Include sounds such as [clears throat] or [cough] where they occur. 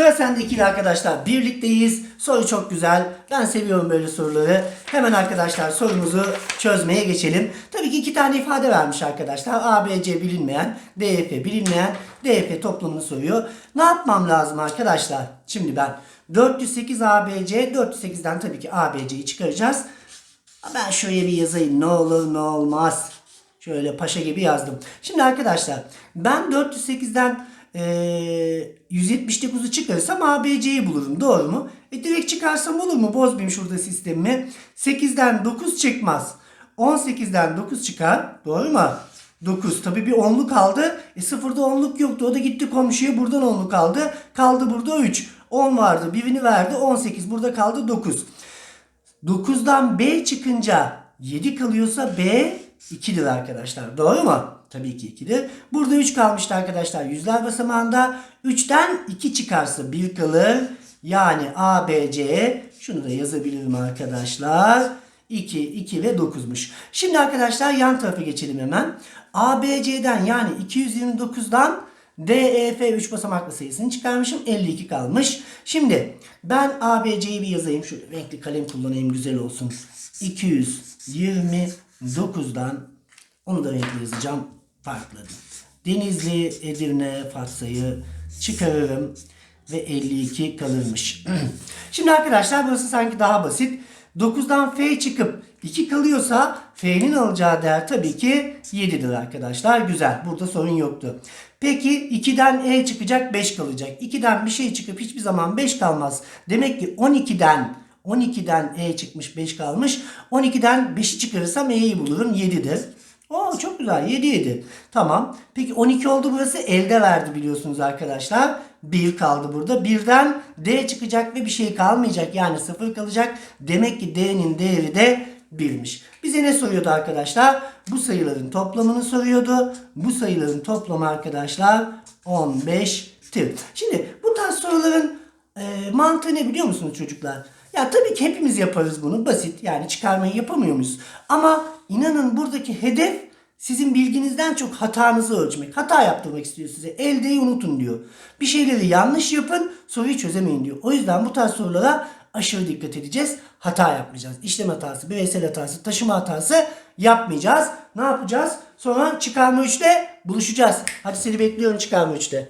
Sıra sende ikili arkadaşlar. Birlikteyiz. Soru çok güzel. Ben seviyorum böyle soruları. Hemen arkadaşlar sorumuzu çözmeye geçelim. Tabii ki iki tane ifade vermiş arkadaşlar. A, B, C bilinmeyen, D, E, F bilinmeyen, D, E, F toplamını soruyor. Ne yapmam lazım arkadaşlar? Şimdi ben 408 ABC, 408'den tabii ki ABC'yi çıkaracağız. Ben şöyle bir yazayım. Ne olur ne olmaz. Şöyle paşa gibi yazdım. Şimdi arkadaşlar ben 408'den eee 179'u çıkarırsam ABC'yi bulurum. Doğru mu? E direkt çıkarsam olur mu? Bozmayayım şurada sistemimi. 8'den 9 çıkmaz. 18'den 9 çıkar. Doğru mu? 9. Tabii bir onluk kaldı. E sıfırda onluk yoktu. O da gitti komşuya buradan onluk aldı. Kaldı burada 3. 10 vardı. Birini verdi. 18. Burada kaldı 9. 9'dan B çıkınca 7 kalıyorsa B 2'dir arkadaşlar. Doğru mu? Tabii ki 2'dir. Burada 3 kalmıştı arkadaşlar. Yüzler basamağında 3'ten 2 çıkarsa 1 kalır. Yani A, B, C şunu da yazabilirim arkadaşlar. 2, 2 ve 9'muş. Şimdi arkadaşlar yan tarafa geçelim hemen. A, B, C'den yani 229'dan D, E, F 3 basamaklı sayısını çıkarmışım. 52 kalmış. Şimdi ben A, B, C'yi bir yazayım. Şu renkli kalem kullanayım güzel olsun. 229'dan onu da renkli yazacağım. Farklı. Denizli, Edirne, Fatsa'yı çıkarırım. Ve 52 kalırmış. [clears throat] Şimdi arkadaşlar burası sanki daha basit. 9'dan F çıkıp 2 kalıyorsa F'nin alacağı değer tabii ki 7'dir arkadaşlar. Güzel. Burada sorun yoktu. Peki 2'den E çıkacak 5 kalacak. 2'den bir şey çıkıp hiçbir zaman 5 kalmaz. Demek ki 12'den 12'den E çıkmış 5 kalmış. 12'den 5'i çıkarırsam E'yi bulurum 7'dir. Oo çok güzel 7 7. Tamam. Peki 12 oldu burası elde verdi biliyorsunuz arkadaşlar. 1 kaldı burada. 1'den D çıkacak ve bir şey kalmayacak. Yani 0 kalacak. Demek ki D'nin değeri de 1'miş. Bize ne soruyordu arkadaşlar? Bu sayıların toplamını soruyordu. Bu sayıların toplamı arkadaşlar 15'tir. Şimdi bu tarz soruların e, mantığı ne biliyor musunuz çocuklar? Ya tabii ki hepimiz yaparız bunu. Basit yani çıkarmayı yapamıyor muyuz? Ama inanın buradaki hedef sizin bilginizden çok hatanızı ölçmek. Hata yaptırmak istiyor size. Eldeyi unutun diyor. Bir şeyleri yanlış yapın soruyu çözemeyin diyor. O yüzden bu tarz sorulara aşırı dikkat edeceğiz. Hata yapmayacağız. İşlem hatası, bireysel hatası, taşıma hatası yapmayacağız. Ne yapacağız? Sonra çıkarma 3'te buluşacağız. Hadi seni bekliyorum çıkarma 3'te.